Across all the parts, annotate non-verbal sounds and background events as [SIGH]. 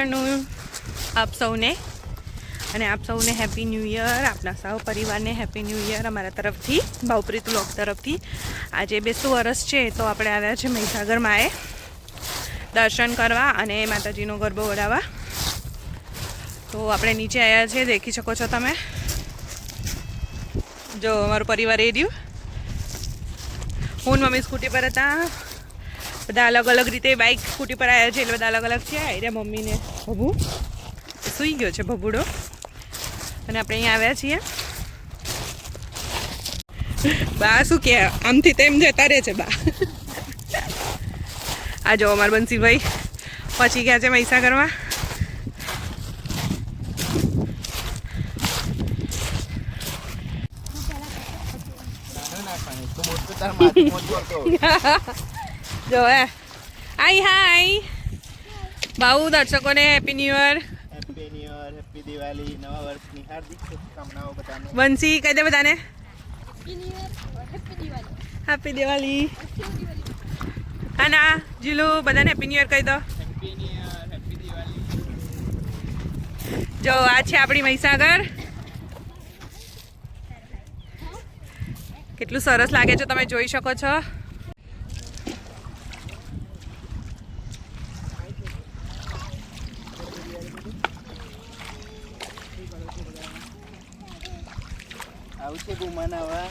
Afternoon આપ સૌને અને આપ સૌને હેપી ન્યૂ યર આપણા સૌ પરિવારને હેપી ન્યૂ યર અમારા તરફથી, ભાવપ્રીત લોક તરફથી. આજે બેસતું વરસ છે તો આપણે આવ્યા છે મહીસાગર માએ દર્શન કરવા અને માતાજીનો ગરબો વડાવવા. તો આપણે નીચે આવ્યા છે, દેખી શકો છો તમે. જો અમારો પરિવાર એ રહ્યું. હું મમ્મી સ્કૂટી પર હતા. બધા અલગ અલગ રીતે બાઇક સ્કૂટી પર આવ્યા છે એટલે બધા અલગ અલગ છે આઈડિયા મમ્મીને ભભુ સૂઈ ગયો છે ભભુડો અને આપણે અહીંયા આવ્યા છીએ બા શું કે આમથી તેમ જતા રહે છે બા આ જો અમાર બંસીભાઈ પહોંચી ગયા છે મહીસાગરમાં જો હે. હાય હાય બાઉ દર્શકોને happy new year happy new year happy Diwali નવા વર્ષની હાર્દિક શુભકામનાઓ બધાને. વંશી કહી દે બધાને. હેપી દિવાળી હા ના જીલુ બધાને હેપી ન્યુ યર કહી દો. Happy new year happy Diwali જો આ છે આપણી મહીસાગર. કેટલું સરસ લાગે છે તમે જોઈ શકો છો. આવું છે બહુ મનાવા.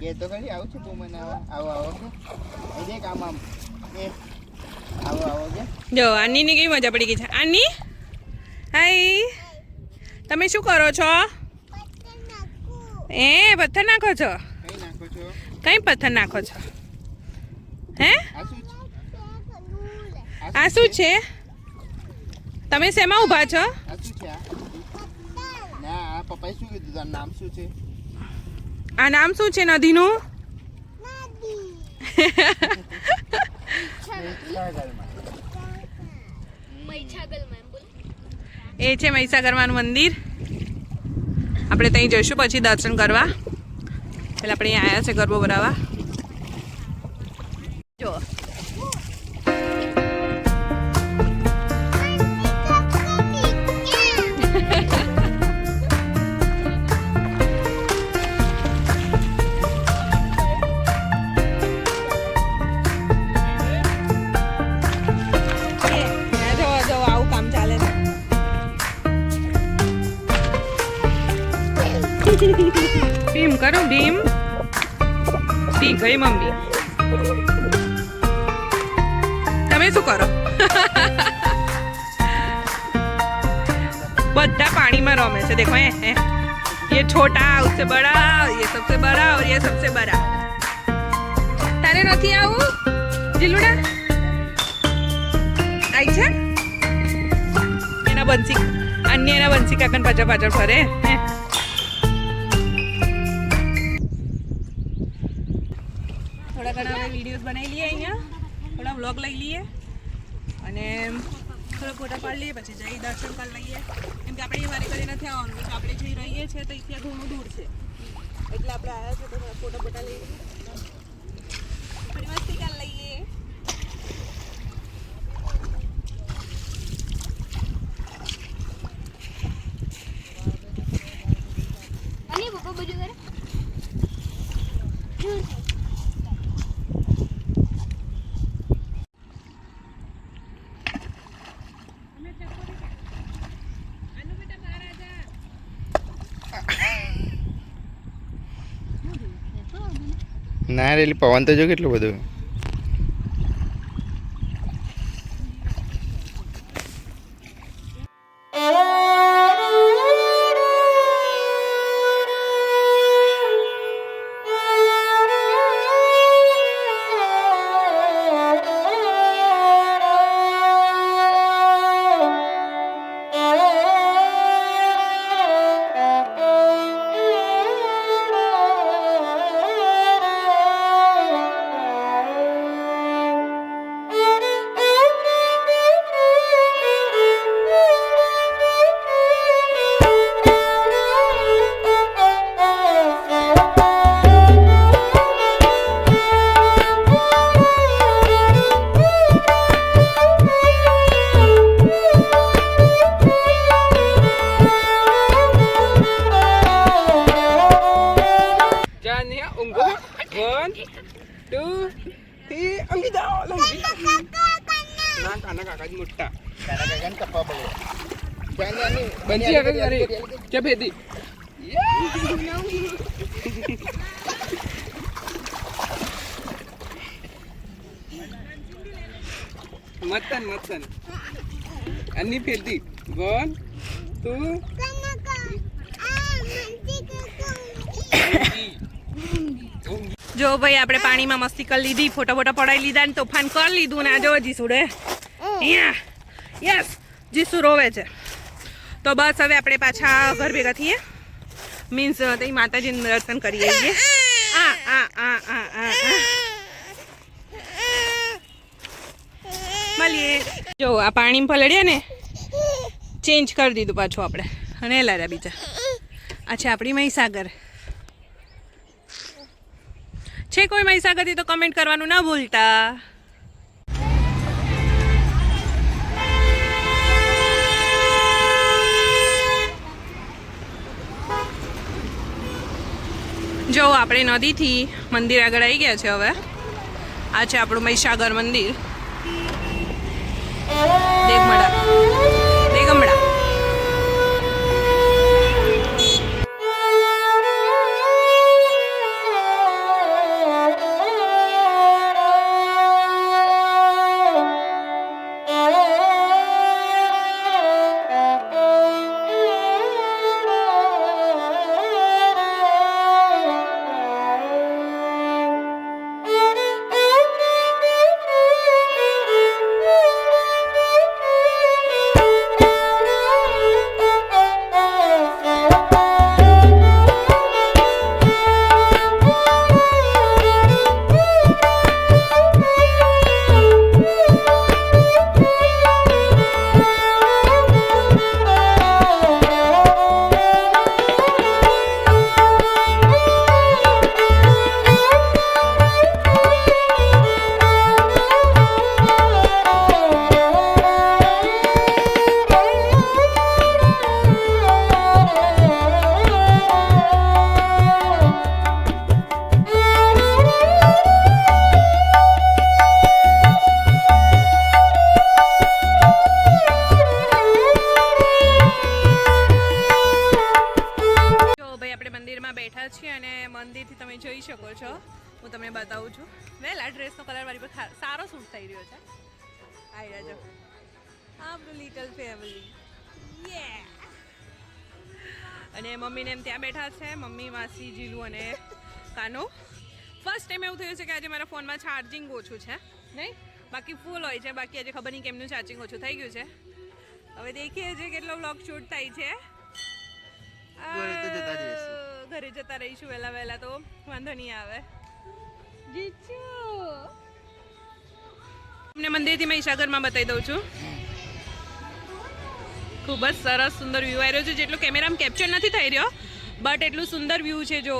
કે તો ખરી આવશે બહુ મનાવા. આવો આવો કે દેખ આમ આમ. એ. આવો આવો કે જો આનીની કેવી મજા પડી ગઈ છે? આની? હાય. તમે શું કરો છો? એ પથ્થર નાખો છો? કઈ નાખો છો? કઈ પથ્થર નાખો છો? હે? આ શું છે? તમે શેમાં ઊભા છો? ના પપ્પાએ શું કીધું તારું નામ શું છે? આ નામ શું છે નદીનું? એ છે મહીસાગરમાંનું મંદિર. આપણે ત્યાં જઈશું પછી દર્શન કરવા. પેલા આપણે અહીંયા આવ્યા છે ગરબો ભરાવા જો [LAUGHS] ભીમ કરું ભીમ ભી ગઈ મમ્મી તમે શું કરો બધા પાણીમાં રમે છે દેખો એ એ ये छोटा उससे बड़ा ये सबसे बड़ा और ये सबसे बड़ा તારે નથી આવું જીલુડા આઈ છે એના બંસી અન્ય એના બંસી કાકન પાછળ પાછળ ફરે થોડા ઘણા હવે વિડીયોઝ બનાવી લઈએ અહીંયા. થોડા વ્લોગ લઈ લઈએ. અને થોડા ફોટા પાડી લઈએ, પછી જઈ દર્શન કરી લઈએ. કેમ કે આપણે એ વારે કરી નથી આવવાનું આપણે જઈ રહીએ છીએ તો ત્યાં ઘણું દૂર છે. એટલે આપણે આવ્યા છીએ તો ફોટા ફોટા લઈ લઈએ થોડી મસ્તી કરી લઈએ અને પપ્પા બધું કરે ના રેલી પવન તો જો કેટલું બધું. કપ્પા બંસી આગળ તારી કે ભેદી? મતન મતન અની ફેરતી વન ટુ જો ભાઈ આપણે પાણીમાં મસ્તી કરી લીધી ફોટા ફોટા પડાવી લીધા ને તોફાન કરી લીધું ને આ જો જીસુ રે. અહીંયા. યસ જીસુ રોવે છે. તો બસ હવે આપણે પાછા ઘર ભેગા થઈએ. મીન્સ ત્યાં માતાજીનું દર્શન કરીએ છીએ આ આ આ આ આ. મળીએ. જો, આ પાણી પલળ્યા ને ચેન્જ કરી દીધું પાછું આપણે. અને લાર્યા બીજા. આ છે આપણી મહીસાગર. છે કોઈ મહીસાગરથી તો કમેન્ટ કરવાનું ના ભૂલતા. જો, આપણે નદીથી મંદિર આગળ આવી ગયા છે હવે. આ છે આપણું મહીસાગર મંદિર. દેગમડા દેગમડા ડ્રેસનો કલર મારી પર ખા- સારો સૂટ થઈ રહ્યો છે. આવી જો આપણું લિટલ ફેમિલી યે અને મમ્મીને એમ ત્યાં બેઠા છે મમ્મી માસી જીલુ અને કાનો. ફર્સ્ટ ટાઈમ એવું થયું છે કે આજે મારા ફોનમાં ચાર્જિંગ ઓછું છે નહીં? બાકી ફૂલ હોય છે બાકી આજે ખબર નહીં કેમનું ચાર્જિંગ ઓછું થઈ ગયું છે. હવે દેખીએ છીએ કેટલો વ્લોગ શૂટ થાય છે. ઘરે જતા રહીશું. આ, ઘરે જતા રહીશું વહેલા વહેલા તો વાંધો નહીં આવે. તમને મંદિરથી મહીસાગરમાં બતાવી દઉં છું. ખૂબ જ સરસ સુંદર વ્યૂ આવી રહ્યો છે. જેટલો કેમેરામાં કેપ્ચર નથી થઈ રહ્યો બટ એટલું સુંદર વ્યૂ છે જો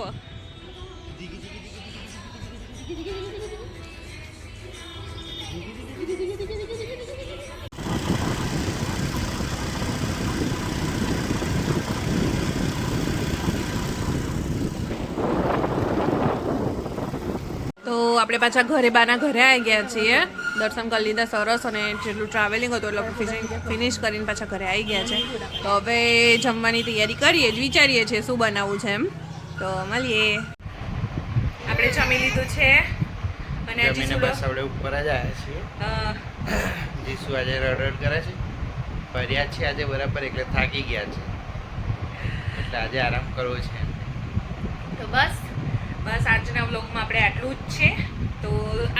તો આપણે પાછા ઘરે બાના ઘરે આવી ગયા છીએ. દર્શન કરી લીધા સરસ અને જેટલું ટ્રાવેલિંગ હતું એટલે ફિનિશ કરીને પાછા ઘરે આવી ગયા છે. તો હવે જમવાની તૈયારી કરીએ જ વિચારીએ છીએ શું બનાવવું છે એમ. તો મળીએ. આપણે જમી લીધું છે. અને હજી જમીને શું? બસ આપણે ઉપર જ આવ્યા છીએ. જીસુ આજે રડ કરે છે. ફર્યા છે આજે બરાબર એટલે થાકી ગયા છે. એટલે આજે આરામ કરવો છે તો બસ. બસ આજના વ્લોગમાં આપણે આટલું જ છે. તો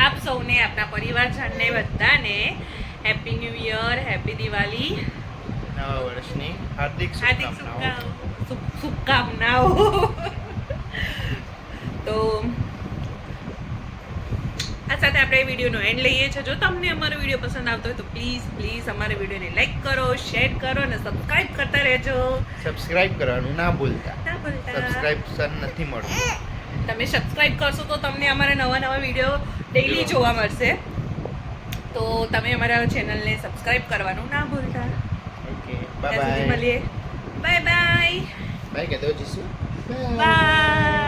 આપ સૌને આપના પરિવારજનને બધાને happy new year happy Diwali નવા વર્ષની હાર્દિક હાર્દિક શુભકામનાઓ. તો આ સાથે આપણે વિડીયોનો એન્ડ લઈએ છીએ. જો તમને અમારો વીડિયો પસંદ આવતો હોય તો પ્લીઝ પ્લીઝ અમારા વિડીયોને લાઈક કરો શેર કરો અને સબસ્ક્રાઇબ કરતા રહેજો. સબસ્ક્રાઇબ કરવાનું ના ભૂલતા. ના ભૂલતા. સબસ્ક્રાઇબ નથી મળતું. તમે સબસ્ક્રાઇબ કરશો તો તમને અમારા નવા નવા વીડિયો ડેઈલી જોવા મળશે. તો તમે અમારા ચેનલને સબસ્ક્રાઇબ કરવાનું ના ભૂલતા. ઓકે બાય બાય મળીએ. બાય બાય બાય કે દો જીસુ બાય